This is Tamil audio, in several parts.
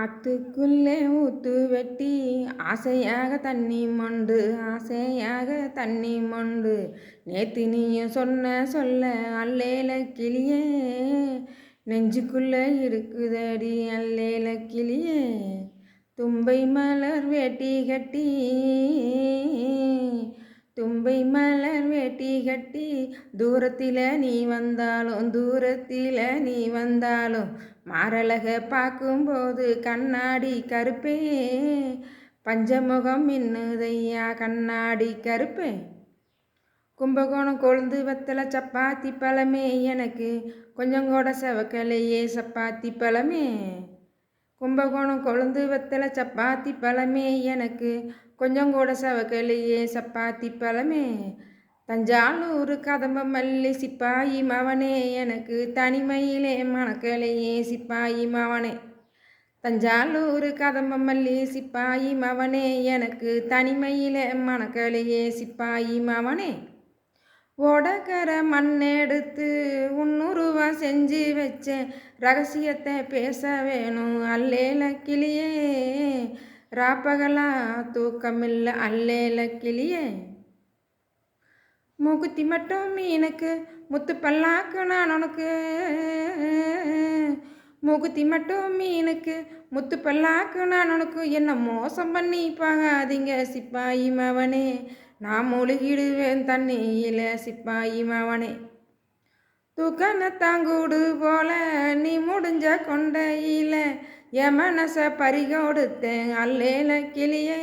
ஆத்துக்குள்ளே ஊத்து வெட்டி ஆசையாக தண்ணி மொண்டு ஆசையாக தண்ணி மொண்டு. நேத்து நீயும் சொன்ன சொல்ல அல்லேல கிளியே நெஞ்சுக்குள்ளே இருக்குதடி அல்லேல கிளியே. தும்பை மலர் வேட்டி கட்டி தும்பை மலர் வேட்டி கட்டி தூரத்தில் நீ வந்தாலும் தூரத்தில் நீ வந்தாலும் மாரழக பார்க்கும்போது கண்ணாடி கருப்பே. பஞ்சமுகம் மின்னுதையா கண்ணாடி கருப்பே. கும்பகோணம் கொழுந்து வெத்தலை சப்பாத்தி பழமே எனக்கு கொஞ்சம் கூட செவக்கலையே சப்பாத்தி பழமே. கும்பகோணம் கொழுந்து வத்தலை சப்பாத்தி பழமே எனக்கு. கொஞ்சம் கூட சவக்கலையே சப்பாத்தி பழமே. தஞ்சாவூர் கதம்ப மல்லி சிப்பாயி மவனே எனக்கு. தனிமையிலே மணக்கலையே சிப்பாயி மவனே. தஞ்சாவூர் கதம்ப மல்லி சிப்பாயி மவனே எனக்கு. தனிமையிலே மணக்கலையே சிப்பாயி மவனே. ஓடக்கர மண்ணெடுத்து உன்னுருவா செஞ்சு வச்சேன். ரகசியத்தை பேச வேணும் அல்லேல கிளியே. ராப்பகலா தூக்கமில்ல அல்லேல கிளியே. மூக்குத்தி மட்டும் மீனுக்கு முத்து பல்லாக்கு நான் உனக்கு. மூக்குத்தி மட்டும் மீனுக்கு முத்து பல்லாக்கு நான் உனக்கு. என்ன மோசம் பண்ணி பாகாதீங்க சிப்பாயி மவனே. நான் மூழ்கிடுவேன் தண்ணியில சிப்பாயி மாவனே. தூக்கன தாங்கூடு போல நீ முடிஞ்ச கொண்டையில என் மனச பறிகொடுத்தேன். அல்லேல கிளியே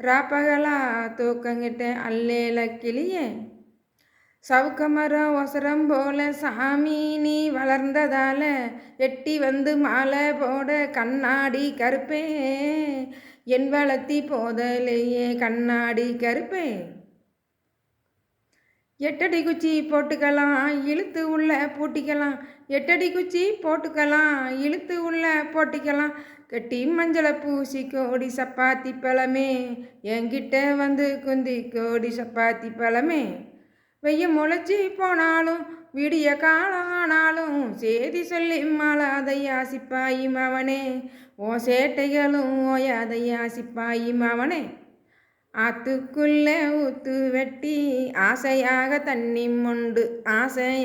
ராப்பகலா தூக்கங்கிட்டேன். அல்லேல கிளியே சவுக்கமரம் ஒசரம் போல சாமி நீ வளர்ந்ததால எட்டி வந்து மாலை போட கண்ணாடி கருப்பே. என் வளர்த்தி போதலையே கண்ணாடி கருப்பே. எட்டடி குச்சி போட்டுக்கலாம் இழுத்து உள்ள பூட்டிக்கலாம். எட்டடி குச்சி போட்டுக்கலாம் இழுத்து உள்ள போட்டிக்கலாம். கட்டி மஞ்சளை பூசி கோடி சப்பாத்தி பழமே. என்கிட்ட வந்து குந்தி கோடி சப்பாத்தி பழமே. வெய்ய முளைச்சி போனாலும் விடிய காலம் ஆனாலும் சேதி சொல்லி மாலாதையா சிப்பாயி மவனே ஓ சேட்டைகளும் ஓயாதையா சிப்பாயி மவனே ஆத்துக்குள்ளே ஊத்து வெட்டி ஆசையாக தண்ணி மொண்டு ஆசையாக